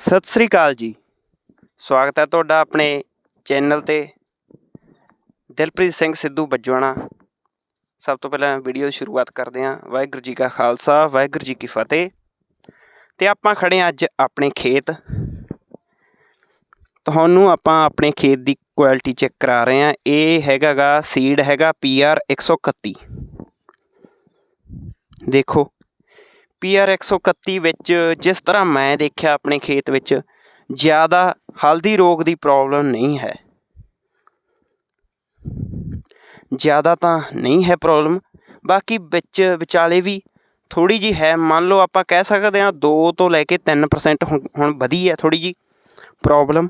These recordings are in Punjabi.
ਸਤਿ ਸ੍ਰੀ ਅਕਾਲ ਜੀ। ਸਵਾਗਤ ਹੈ ਤੁਹਾਡਾ ਆਪਣੇ ਚੈਨਲ ਤੇ ਦਿਲਪ੍ਰੀਤ ਸਿੰਘ ਸਿੱਧੂ ਬੱਜਵਾਣਾ। ਸਭ ਤੋਂ ਪਹਿਲਾਂ ਵੀਡੀਓ ਦੀ ਸ਼ੁਰੂਆਤ ਕਰਦੇ ਹਾਂ। ਵਾਹਿਗੁਰੂ ਜੀ ਕਾ ਖਾਲਸਾ, ਵਾਹਿਗੁਰੂ ਜੀ ਕੀ ਫਤਿਹ। ਤੇ ਆਪਾਂ ਖੜੇ ਹਾਂ ਅੱਜ ਆਪਣੇ ਖੇਤ। ਤੁਹਾਨੂੰ ਆਪਾਂ ਆਪਣੇ ਖੇਤ ਦੀ ਕੁਆਲਿਟੀ ਚੈੱਕ ਕਰਾ ਰਹੇ ਹਾਂ। ਇਹ ਹੈਗਾਗਾ ਸੀਡ ਹੈਗਾ PR 131 ਦੇਖੋ PR 131 ਵਿੱਚ ਜਿਸ ਤਰ੍ਹਾਂ ਮੈਂ ਦੇਖਿਆ ਆਪਣੇ ਖੇਤ ਵਿੱਚ, ਜ਼ਿਆਦਾ ਹਲਦੀ ਰੋਗ ਦੀ ਪ੍ਰੋਬਲਮ ਨਹੀਂ ਹੈ। ਜ਼ਿਆਦਾ ਤਾਂ ਨਹੀਂ ਹੈ ਪ੍ਰੋਬਲਮ ਬਾਕੀ ਵਿੱਚ ਵਿਚਾਲੇ ਵੀ ਥੋੜੀ ਜੀ ਹੈ। ਮੰਨ ਲਓ ਆਪਾਂ ਕਹਿ ਸਕਦੇ ਹਾਂ 2 ਤੋਂ ਲੈ ਕੇ 3% ਹੁਣ ਹੁਣ ਵਧੀ ਹੈ ਥੋੜੀ ਜੀ ਪ੍ਰੋਬਲਮ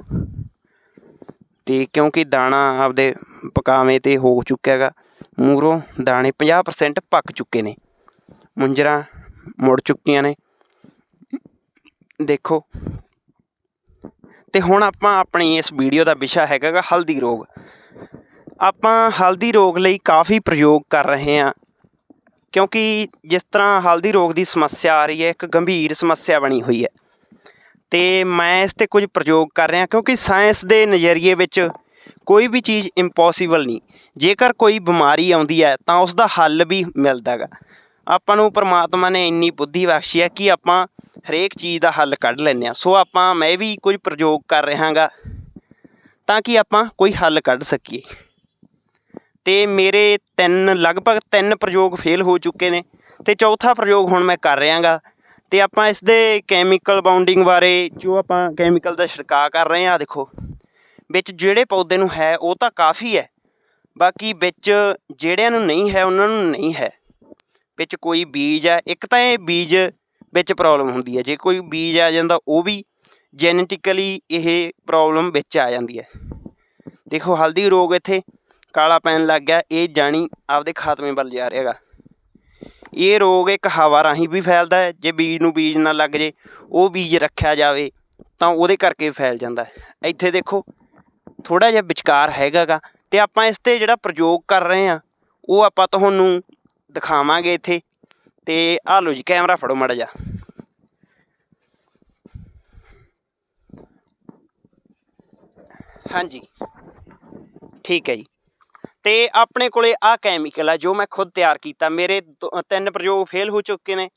ਤੇ ਕਿਉਂਕਿ ਦਾਣਾ ਆਪਦੇ ਪਕਾਵੇਂ ਤੇ ਹੋ ਚੁੱਕਿਆ ਹੈਗਾ, ਮੂਰੋਂ ਦਾਣੇ 50% ਪੱਕ ਚੁੱਕੇ ਨੇ। ਮੁੰਜਰਾ ਮੁੜ ਚੁੱਕੀਆਂ ਨੇ। ਦੇਖੋ। ਤੇ ਹੁਣ ਆਪਾਂ ਆਪਣੀ ਇਸ ਵੀਡੀਓ ਦਾ ਵਿਸ਼ਾ ਹੈਗਾ ਹਲਦੀ ਰੋਗ। ਆਪਾਂ ਹਲਦੀ ਰੋਗ ਲਈ ਕਾਫੀ ਪ੍ਰਯੋਗ ਕਰ ਰਹੇ ਹਾਂ। ਕਿਉਂਕਿ ਜਿਸ ਤਰ੍ਹਾਂ ਹਲਦੀ ਰੋਗ ਦੀ ਸਮੱਸਿਆ ਆ ਰਹੀ ਹੈ, ਇੱਕ ਗੰਭੀਰ ਸਮੱਸਿਆ ਬਣੀ ਹੋਈ ਹੈ। ਤੇ ਮੈਂ ਇਸ ਤੇ ਕੁਝ ਪ੍ਰਯੋਗ ਕਰ ਰਿਹਾ ਕਿਉਂਕਿ ਸਾਇੰਸ ਦੇ ਨਜ਼ਰੀਏ ਵਿੱਚ ਕੋਈ ਵੀ ਚੀਜ਼ ਇੰਪੋਸੀਬਲ ਨਹੀਂ। ਜੇਕਰ ਕੋਈ ਬਿਮਾਰੀ ਆਉਂਦੀ ਹੈ, ਤਾਂ ਉਸ ਦਾ ਹੱਲ ਵੀ ਮਿਲਦਾ ਗਾ। ਆਪਾਂ ਨੂੰ ਪਰਮਾਤਮਾ ਨੇ ਇੰਨੀ ਬੁੱਧੀ ਬਖਸ਼ੀ ਹੈ ਕਿ ਆਪਾਂ ਹਰੇਕ ਚੀਜ਼ ਦਾ ਹੱਲ ਕੱਢ ਲੈਂਦੇ ਹਾਂ। ਸੋ ਆਪਾਂ, ਮੈਂ ਵੀ ਕੁਝ ਪ੍ਰਯੋਗ ਕਰ ਰਹਾਗਾ ਤਾਂ ਕਿ ਆਪਾਂ ਕੋਈ ਹੱਲ ਕੱਢ ਸਕੀਏ। ਤੇ ਮੇਰੇ ਤਿੰਨ, ਲਗਭਗ ਤਿੰਨ ਪ੍ਰਯੋਗ ਫੇਲ ਹੋ ਚੁੱਕੇ ਨੇ ਤੇ ਚੌਥਾ ਪ੍ਰਯੋਗ ਹੁਣ ਮੈਂ ਕਰ ਰਿਹਾਗਾ ਤੇ ਆਪਾਂ ਇਸ ਦੇ ਕੈਮੀਕਲ ਬਾਉਂਡਿੰਗ ਬਾਰੇ ਜੋ ਆਪਾਂ ਕੈਮੀਕਲ ਦਾ ਛਿੜਕਾਅ ਕਰ ਰਹੇ ਹਾਂ ਦੇਖੋ, ਵਿੱਚ ਜਿਹੜੇ ਪੌਦੇ ਨੂੰ ਹੈ ਉਹ ਤਾਂ ਕਾਫੀ ਹੈ, ਬਾਕੀ ਵਿੱਚ ਜਿਹੜਿਆਂ ਨੂੰ ਨਹੀਂ ਹੈ, ਉਹਨਾਂ ਨੂੰ ਨਹੀਂ ਹੈ। ਵਿੱਚ ਕੋਈ ਬੀਜ ਹੈ, ਇੱਕ ਤਾਂ ਇਹ ਬੀਜ ਵਿੱਚ ਪ੍ਰੋਬਲਮ ਹੁੰਦੀ ਹੈ, ਜੇ ਕੋਈ ਬੀਜ ਆ ਜਾਂਦਾ ਉਹ ਵੀ ਜੈਨੇਟਿਕਲੀ ਇਹ ਪ੍ਰੋਬਲਮ ਵਿੱਚ ਆ ਜਾਂਦੀ ਹੈ। ਦੇਖੋ ਹਲਦੀ ਰੋਗ ਇੱਥੇ ਕਾਲਾ ਪੈਣ ਲੱਗ ਗਿਆ, ਇਹ ਜਾਣੀ ਆਪਦੇ ਖਾਤਮੇ ਵੱਲ ਜਾ ਰਿਹਾ ਹੈਗਾ। ਇਹ ਰੋਗ ਇੱਕ ਹਵਾ ਰਾਹੀਂ ਵੀ ਫੈਲਦਾ ਹੈ, ਜੇ ਬੀਜ ਨੂੰ ਬੀਜ ਨਾ ਲੱਗ ਜੇ, ਉਹ ਬੀਜ ਰੱਖਿਆ ਜਾਵੇ ਤਾਂ ਉਹਦੇ ਕਰਕੇ ਫੈਲ ਜਾਂਦਾ ਹੈ। ਇੱਥੇ ਦੇਖੋ ਥੋੜਾ ਜਿਹਾ ਵਿਚਕਾਰ ਹੈਗਾਗਾ ਤੇ ਆਪਾਂ ਇਸ ਤੇ ਜਿਹੜਾ ਪ੍ਰਯੋਗ ਕਰ ਰਹੇ ਆ ਉਹ ਆਪਾਂ ਤੁਹਾਨੂੰ ਦਿਖਾਵਾਂਗੇ ਇੱਥੇ। ਤੇ ਆ ਲਓ ਜੀ, ਕੈਮਰਾ ਫੜੋ ਮੜਾ ਜਾ ਹਾਂਜੀ। ਠੀਕ ਹੈ ਜੀ। ਤੇ ਆਪਣੇ ਕੋਲੇ ਆ ਕੈਮੀਕਲ ਆ, ਜੋ ਮੈਂ ਖੁਦ ਤਿਆਰ ਕੀਤਾ। ਮੇਰੇ ਦੋ- ਤਿੰਨ ਪ੍ਰਯੋਗ ਫੇਲ ਹੋ ਚੁੱਕੇ ਨੇ।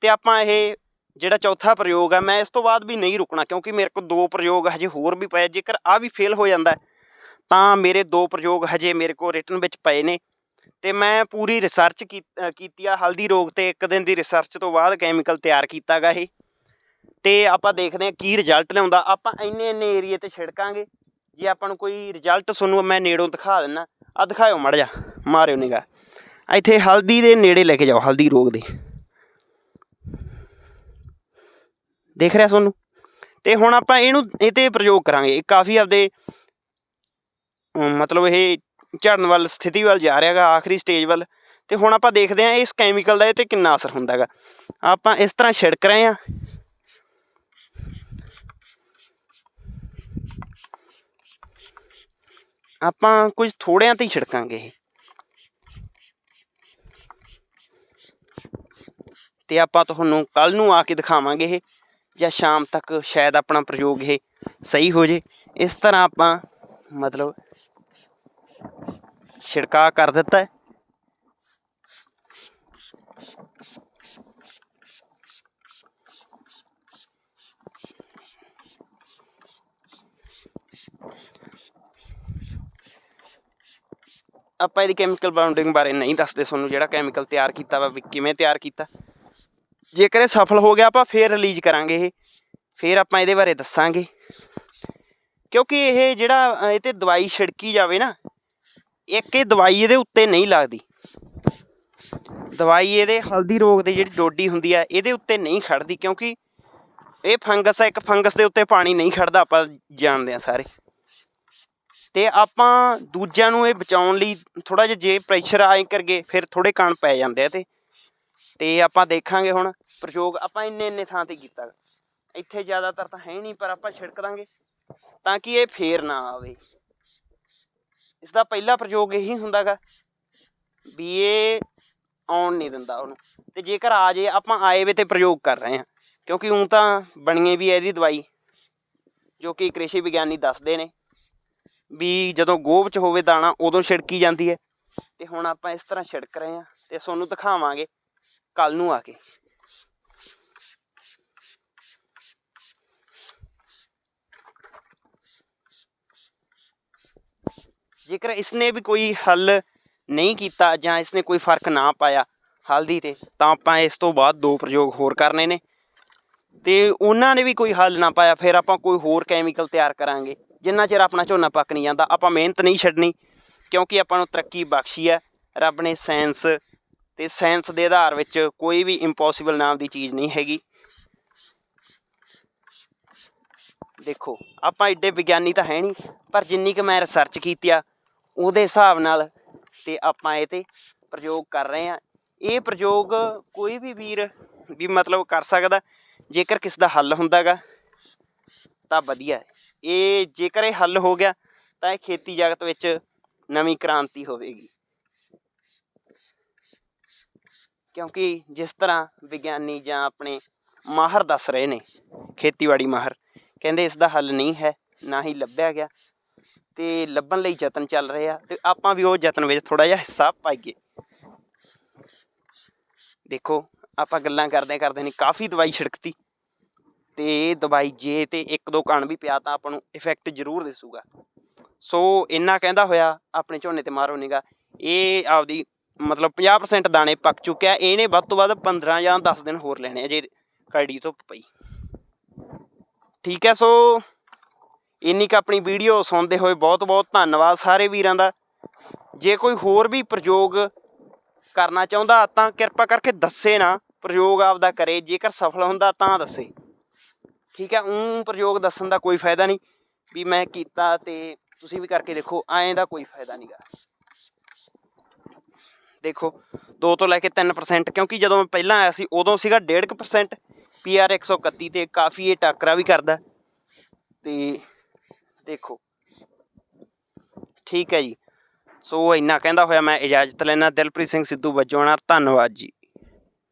ਤੇ ਆਪਾਂ ਇਹ ਜਿਹੜਾ ਚੌਥਾ ਪ੍ਰਯੋਗ ਆ, ਮੈਂ ਇਸ ਤੋਂ ਬਾਅਦ ਵੀ ਨਹੀਂ ਰੁਕਣਾ, ਕਿਉਂਕਿ ਮੇਰੇ ਕੋਲ ਦੋ ਪ੍ਰਯੋਗ ਹਜੇ ਹੋਰ ਵੀ ਪਏ ਜੇਕਰ ਆ ਵੀ ਫੇਲ ਹੋ ਜਾਂਦਾ, ਤਾਂ ਮੇਰੇ ਦੋ ਪ੍ਰਯੋਗ ਹਜੇ ਮੇਰੇ ਕੋਲ ਰਿਟਨ ਵਿੱਚ ਪਏ ਨੇ। ਤੇ ਮੈਂ ਪੂਰੀ ਰਿਸਰਚ ਕੀਤੀ ਆ, ਹਲਦੀ ਰੋਗ ਤੇ ਇੱਕ ਦਿਨ ਦੀ ਰਿਸਰਚ ਤੋਂ ਬਾਅਦ ਕੈਮੀਕਲ ਤਿਆਰ ਕੀਤਾਗਾ ਇਹ। ਤੇ ਆਪਾਂ ਦੇਖਦੇ ਹਾਂ ਕੀ ਰਿਜ਼ਲਟ ਲਿਆਉਂਦਾ। ਆਪਾਂ ਇੰਨੇ ਇੰਨੇ ਏਰੀਏ ਤੇ ਛਿੜਕਾਂਗੇ। ਜੇ ਆਪਾਂ ਨੂੰ ਕੋਈ ਰਿਜ਼ਲਟ ਤੁਹਾਨੂੰ ਮੈਂ ਨੇੜੋਂ ਦਿਖਾ ਦਿੰਨਾ। ਆ ਦਿਖਾਇਓ ਮੜ ਜਾ ਮਾਰਿਓ ਨਿਗਾ ਇੱਥੇ ਹਲਦੀ ਦੇ ਨੇੜੇ ਲੈ ਕੇ ਜਾਓ, ਹਲਦੀ ਰੋਗ ਦੇ। ਦੇਖ ਰਿਹਾ ਤੁਹਾਨੂੰ? ਤੇ ਹੁਣ ਆਪਾਂ ਇਹਨੂੰ ਇਹ ਤੇ ਪ੍ਰਯੋਗ ਕਰਾਂਗੇ। ਇਹ ਕਾਫੀ ਆਪਦੇ ਮਤਲਬ ਇਹ ਝੜਨ ਵੱਲ, ਸਥਿਤੀ ਵੱਲ ਜਾ ਰਿਹਾ ਹੈਗਾ, ਆਖਰੀ ਸਟੇਜ ਵੱਲ। ਤੇ ਹੁਣ ਆਪਾਂ ਦੇਖਦੇ ਹਾਂ ਇਸ ਕੈਮੀਕਲ ਦਾ ਇਹ ਤੇ ਕਿੰਨਾ ਅਸਰ ਹੁੰਦਾ ਹੈਗਾ। ਆਪਾਂ ਇਸ ਤਰ੍ਹਾਂ ਛਿੜਕ ਰਹੇ ਹਾਂ। ਆਪਾਂ ਕੁਝ ਥੋੜਿਆਂ ਤੇ ਹੀ ਛਿੜਕਾਂਗੇ ਇਹ। ਤੇ ਆਪਾਂ ਤੁਹਾਨੂੰ ਕੱਲ ਨੂੰ ਆ ਕੇ ਦਿਖਾਵਾਂਗੇ ਇਹ, ਜਾਂ ਸ਼ਾਮ ਤੱਕ ਸ਼ਾਇਦ ਆਪਣਾ ਪ੍ਰਯੋਗ ਇਹ ਸਹੀ ਹੋ ਜੇ। ਇਸ ਤਰ੍ਹਾਂ ਆਪਾਂ ਮਤਲਬ ਛਿੜਕਾਅ ਕਰ ਦਿੱਤਾ ਹੈ। ਆਪਾਂ ਇਹਦੀ ਕੈਮੀਕਲ ਬਾਉਂਡਿੰਗ ਬਾਰੇ ਨਹੀਂ ਦੱਸਦੇ ਤੁਹਾਨੂੰ ਜਿਹੜਾ ਕੈਮੀਕਲ ਤਿਆਰ ਕੀਤਾ ਵਾ ਵੀ ਕਿਵੇਂ ਤਿਆਰ ਕੀਤਾ। ਜੇਕਰ ਇਹ ਸਫਲ ਹੋ ਗਿਆ, ਆਪਾਂ ਫੇਰ ਰਿਲੀਜ਼ ਕਰਾਂਗੇ ਇਹ। ਫੇਰ ਆਪਾਂ ਇਹਦੇ ਬਾਰੇ ਦੱਸਾਂਗੇ। ਕਿਉਂਕਿ ਇਹ ਜਿਹੜਾ ਇਹ ਤੇ ਦਵਾਈ ਛਿੜਕੀ ਜਾਵੇ ਨਾ ਇੱਕ ਇਹ ਦਵਾਈ ਇਹਦੇ ਉੱਤੇ ਨਹੀਂ ਲੱਗਦੀ। ਦਵਾਈ ਇਹਦੇ ਹਲਦੀ ਰੋਗ ਦੇ ਜਿਹੜੀ ਡੋਡੀ ਹੁੰਦੀ ਆ, ਇਹਦੇ ਉੱਤੇ ਨਹੀਂ ਖੜਦੀ ਕਿਉਂਕਿ ਇਹ ਫੰਗਸ ਆ, ਇੱਕ ਫੰਗਸ ਦੇ ਉੱਤੇ ਪਾਣੀ ਨਹੀਂ ਖੜਦਾ ਆਪਾਂ ਜਾਣਦੇ ਆ ਸਾਰੇ। ਤੇ ਆਪਾਂ ਦੂਜਿਆਂ ਨੂੰ ਇਹ ਬਚਾਉਣ ਲਈ ਥੋੜਾ ਜਿਹਾ ਜੇ ਪ੍ਰੈਸ਼ਰ ਆਏ ਕਰਗੇ ਫਿਰ ਥੋੜੇ ਕਣ ਪੈ ਜਾਂਦੇ ਆ ਤੇ। ਤੇ ਆਪਾਂ ਦੇਖਾਂਗੇ ਹੁਣ ਪ੍ਰਯੋਗ, ਆਪਾਂ ਇੰਨੇ ਇੰਨੇ ਥਾਂ ਤੇ ਕੀਤਾ। ਇੱਥੇ ਜ਼ਿਆਦਾਤਰ ਤਾਂ ਹੈ ਨਹੀਂ, ਪਰ ਆਪਾਂ ਛਿੜਕ ਦਾਂਗੇ ਤਾਂ ਕਿ ਇਹ ਫੇਰ ਨਾ ਆਵੇ। ਇਸ ਦਾ ਪਹਿਲਾ ਪ੍ਰਯੋਗ ਇਹੀ ਹੁੰਦਾਗਾ ਵੀ ਇਹ ਆਉਣ ਨਹੀਂ ਦਿੰਦਾ ਉਹਨੂੰ। ਤੇ ਜੇਕਰ ਆ ਜੇ, ਆਪਾਂ ਆਏ ਵੇ ਤੇ ਪ੍ਰਯੋਗ ਕਰ ਰਹੇ ਹਾਂ। ਕਿਉਂਕਿ ਉਂ ਤਾਂ ਬਣੀਏ ਵੀ ਇਹਦੀ ਦਵਾਈ, ਜੋ ਕਿ ਕ੍ਰਿਸ਼ੀ ਵਿਗਿਆਨੀ ਦੱਸਦੇ ਨੇ, ਵੀ ਜਦੋਂ ਗੋਭ ਚ ਹੋਵੇ ਦਾਣਾ, ਉਦੋਂ ਛਿੜਕੀ ਜਾਂਦੀ ਹੈ। ਤੇ ਹੁਣ ਆਪਾਂ ਇਸ ਤਰ੍ਹਾਂ ਛਿੜਕ ਰਹੇ ਹਾਂ ਤੇ ਤੁਹਾਨੂੰ ਦਿਖਾਵਾਂਗੇ ਕੱਲ ਨੂੰ ਆ ਕੇ। ਜੇਕਰ ਇਸਨੇ ਵੀ ਕੋਈ ਹੱਲ ਨਹੀਂ ਕੀਤਾ ਜਾਂ ਇਸਨੇ ਕੋਈ ਫ਼ਰਕ ਨਾ ਪਾਇਆ ਹਲਦੀ ਤੇ, ਤਾਂ ਆਪਾਂ ਇਸ ਤੋਂ ਬਾਅਦ ਦੋ ਪ੍ਰਯੋਗ ਹੋਰ ਕਰਨੇ ਨੇ। ਤੇ ਉਹਨਾਂ ਨੇ ਵੀ ਕੋਈ ਹੱਲ ਨਾ ਪਾਇਆ, ਫਿਰ ਆਪਾਂ ਕੋਈ ਹੋਰ ਕੈਮੀਕਲ ਤਿਆਰ ਕਰਾਂਗੇ। ਜਿੰਨਾ ਚਿਰ ਆਪਣਾ ਝੋਨਾ ਪੱਕ ਨਹੀਂ ਜਾਂਦਾ, ਆਪਾਂ ਮਿਹਨਤ ਨਹੀਂ ਛੱਡਣੀ, ਕਿਉਂਕਿ ਆਪਾਂ ਨੂੰ ਤਰੱਕੀ ਬਖਸ਼ੀ ਹੈ। ਰੱਬ ਨੇ ਸਾਇੰਸ ਤੇ ਸਾਇੰਸ ਦੇ ਆਧਾਰ ਵਿੱਚ ਕੋਈ ਵੀ ਇੰਪੋਸੀਬਲ ਨਾਮ ਦੀ ਚੀਜ਼ ਨਹੀਂ ਹੈਗੀ। ਦੇਖੋ, ਆਪਾਂ ਏਡੇ ਵਿਗਿਆਨੀ ਤਾਂ ਹੈ ਨਹੀਂ, ਪਰ ਜਿੰਨੀ ਕੁ ਮੈਂ ਰਿਸਰਚ ਕੀਤੀ ਆ ਉਹਦੇ ਹਿਸਾਬ ਨਾਲ ਤੇ ਆਪਾਂ ਇਹ ਤੇ ਪ੍ਰਯੋਗ ਕਰ ਰਹੇ ਆ ਇਹ ਪ੍ਰਯੋਗ ਕੋਈ ਵੀ ਵੀਰ ਵੀ ਮਤਲਬ ਕਰ ਸਕਦਾ, ਜੇਕਰ ਕਿਸ ਦਾ ਹੱਲ ਹੁੰਦਾਗਾ ਤਾਂ ਵਧੀਆ। ਇਹ ਜੇਕਰ ਇਹ ਹੱਲ ਹੋ ਗਿਆ, ਤਾਂ ਇਹ ਖੇਤੀ ਜਗਤ ਵਿੱਚ ਨਵੀਂ ਕ੍ਰਾਂਤੀ ਹੋਵੇਗੀ। ਕਿਉਂਕਿ ਜਿਸ ਤਰ੍ਹਾਂ ਵਿਗਿਆਨੀ ਜਾਂ ਆਪਣੇ ਮਾਹਰ ਦੱਸ ਰਹੇ ਨੇ, ਖੇਤੀਬਾੜੀ ਮਾਹਰ, ਕਹਿੰਦੇ ਇਸ ਦਾ ਹੱਲ ਨਹੀਂ ਹੈ, ਨਾ ਹੀ ਲੱਭਿਆ ਗਿਆ। ਤੇ ਲੱਭਣ ਲਈ ਯਤਨ ਚੱਲ ਰਹੇ ਆ ਤੇ ਆਪਾਂ ਵੀ ਉਹ ਯਤਨ ਵਿੱਚ ਥੋੜਾ ਜਿਹਾ ਹਿੱਸਾ ਪਾਈਏ। ਦੇਖੋ, ਆਪਾਂ ਗੱਲਾਂ ਕਰਦੇ ਕਰਦੇ ਨੇ ਕਾਫੀ ਦਵਾਈ ਛਿੜਕਤੀ। ਤੇ ਦਵਾਈ ਜੇ ਤੇ ਇੱਕ ਦੋ ਕਣ ਵੀ ਪਿਆ ਤਾਂ ਆਪਾਂ ਨੂੰ ਇਫੈਕਟ ਜ਼ਰੂਰ ਦਿਸੂਗਾ। ਸੋ ਇੰਨਾ ਕਹਿੰਦਾ ਹੋਇਆ, ਆਪਣੇ ਝੋਨੇ ਤੇ ਮਾਰੋ ਨਿਗਾ ਇਹ ਆਪਦੀ ਮਤਲਬ 50% ਦਾਣੇ ਪੱਕ ਚੁੱਕਿਆ, ਇਹਨੇ ਵੱਧ ਤੋਂ ਵੱਧ 15 ਜਾਂ 10 ਦਿਨ ਹੋਰ ਲੈਣੇ ਆ, ਜੇ ਕਰੜੀ ਧੁੱਪ ਪਈ। ਠੀਕ ਹੈ, ਸੋ ਇੰਨੀ ਕੁ ਆਪਣੀ ਵੀਡੀਓ ਸੁਣਦੇ ਹੋਏ ਬਹੁਤ ਬਹੁਤ ਧੰਨਵਾਦ ਸਾਰੇ ਵੀਰਾਂ ਦਾ। ਜੇ ਕੋਈ ਹੋਰ ਵੀ ਪ੍ਰਯੋਗ ਕਰਨਾ ਚਾਹੁੰਦਾ ਤਾਂ ਕਿਰਪਾ ਕਰਕੇ ਦੱਸੇ ਨਾ। ਪ੍ਰਯੋਗ ਆਪਦਾ ਕਰੇ, ਜੇਕਰ ਸਫਲ ਹੁੰਦਾ ਤਾਂ ਦੱਸੇ। ਠੀਕ ਹੈ ਉਹ ਪ੍ਰਯੋਗ ਦੱਸਣ ਦਾ ਕੋਈ ਫਾਇਦਾ ਨਹੀਂ। ਵੀ ਮੈਂ ਕੀਤਾ ਤੇ ਤੁਸੀਂ ਵੀ ਕਰਕੇ ਦੇਖੋ, ਐਂ ਦਾ ਕੋਈ ਫਾਇਦਾ ਨਹੀਂਗਾ। ਦੇਖੋ 2 ਤੋਂ ਲੈ ਕੇ 3% ਕਿਉਂਕਿ ਜਦੋਂ ਮੈਂ ਪਹਿਲਾਂ ਆਇਆ ਸੀ, ਉਦੋਂ ਸੀਗਾ 1.5% ਪੀਆਰ 131 ਤੇ ਕਾਫੀ ਇਹ ਟੱਕਰਾ ਵੀ ਕਰਦਾ। ਤੇ ਦੇਖੋ। ਠੀਕ ਹੈ ਜੀ। ਸੋ ਇੰਨਾ ਕਹਿੰਦਾ ਹੋਇਆ ਮੈਂ ਇਜਾਜ਼ਤ ਲੈਣਾ ਦਿਲਪ੍ਰੀਤ ਸਿੰਘ ਸਿੱਧੂ ਵਜੋਣਾ ਧੰਨਵਾਦ ਜੀ।